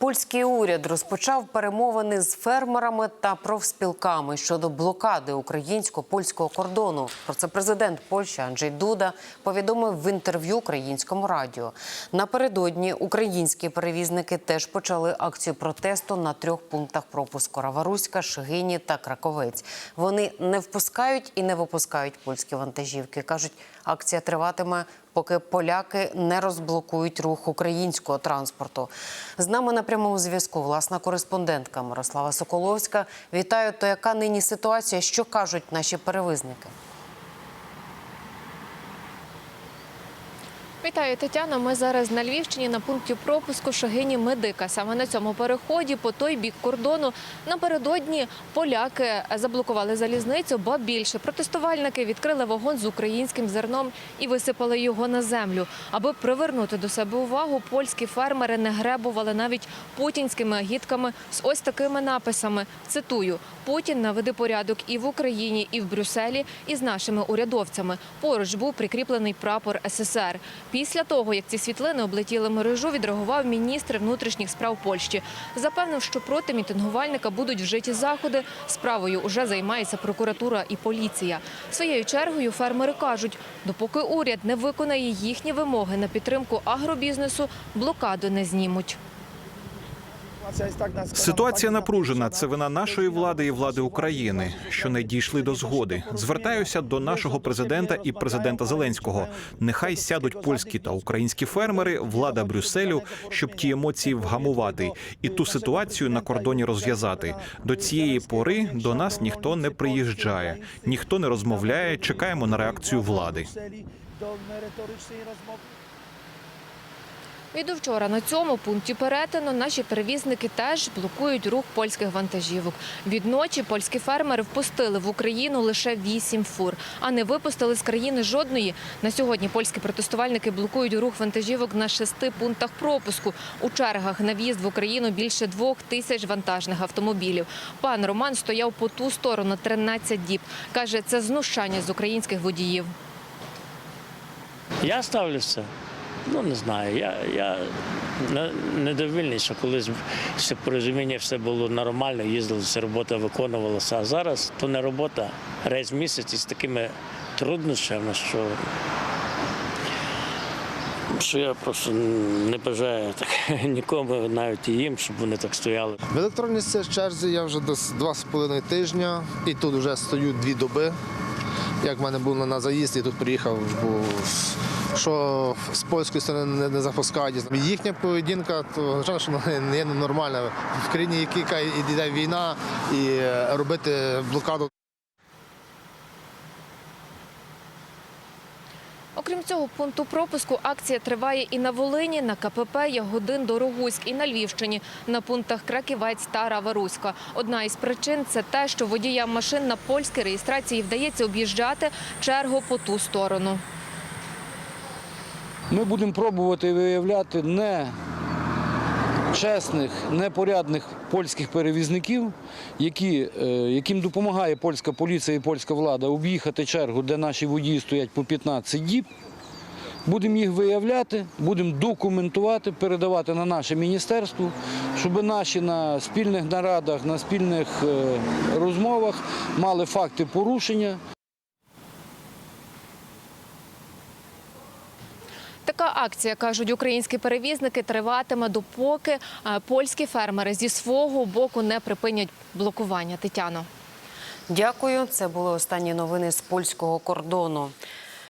Польський уряд розпочав перемовини з фермерами та профспілками щодо блокади українсько-польського кордону. Про це президент Польщі Анджей Дуда повідомив в інтерв'ю українському радіо. Напередодні українські перевізники теж почали акцію протесту на трьох пунктах пропуску: Раваруська, Шигині та Краковець. Вони не впускають і не випускають польські вантажівки. кажуть, акція триватиме поки поляки не розблокують рух українського транспорту. З нами на прямому зв'язку власна кореспондентка Мирослава Соколовська. Вітаю. То яка нині ситуація? Що кажуть наші перевизники? Вітаю, Тетяна. Ми зараз на Львівщині на пункті пропуску Шагині Медика. Саме на цьому переході по той бік кордону напередодні поляки заблокували залізницю, ба більше протестувальники відкрили вагон з українським зерном і висипали його на землю. Аби привернути до себе увагу, польські фермери не гребували навіть путінськими агітками з ось такими написами. Цитую: Путін наведе порядок і в Україні, і в Брюсселі, і з нашими урядовцями. Поруч був прикріплений прапор СССР. Після того, як ці світлини облетіли мережу, відреагував міністр внутрішніх справ Польщі. Запевнив, що проти мітингувальника будуть вжиті заходи. Справою уже займається прокуратура і поліція. Своєю чергою фермери кажуть, допоки уряд не виконає їхні вимоги на підтримку агробізнесу, блокаду не знімуть. Ситуація напружена. Це вина нашої влади і влади України, що не дійшли до згоди. Звертаюся до нашого президента і президента Зеленського. Нехай сядуть польські та українські фермери, влада Брюсселю, щоб ті емоції вгамувати і ту ситуацію на кордоні розв'язати. До цієї пори до нас ніхто не приїжджає, ніхто не розмовляє. Чекаємо на реакцію влади. Від вчора на цьому пункті перетину наші перевізники теж блокують рух польських вантажівок. Відночі польські фермери впустили в Україну лише вісім фур, а не випустили з країни жодної. На сьогодні польські протестувальники блокують рух вантажівок на шести пунктах пропуску. У чергах на в'їзд в Україну більше двох тисяч вантажних автомобілів. Пан Роман стояв по ту сторону 13 діб. Каже, це знущання з українських водіїв. Я ставлюся. Ну не знаю. Я, я недовільний, що колись все порозуміння все було нормально, їздилося, робота виконувалася. А зараз то не робота, рейс місяць із такими труднощами, що, що я просто не бажаю так, нікому, навіть і їм, щоб вони так стояли. В електронній черзі я вже десь два з половиною тижня, і тут вже стою дві доби. Як в мене було на заїзд, я тут приїхав, бо що з польської сторони не, запускають. Їхня поведінка, то що не є нормальна. В країні, яка йде війна, і е, робити блокаду Окрім цього пункту пропуску, акція триває і на Волині, на КПП Ягодин Дорогуськ, і на Львівщині, на пунктах Краківець та Раваруська. Одна із причин це те, що водіям машин на польській реєстрації вдається об'їжджати чергу по ту сторону. Ми будемо пробувати виявляти не чесних, непорядних польських перевізників, які, е, яким допомагає польська поліція і польська влада об'їхати чергу, де наші водії стоять по 15 діб. Будемо їх виявляти, будемо документувати, передавати на наше міністерство, щоб наші на спільних нарадах, на спільних е, розмовах мали факти порушення. Така акція, кажуть українські перевізники, триватиме допоки е, польські фермери зі свого боку не припинять блокування. Тетяно. Дякую. Це були останні новини з польського кордону.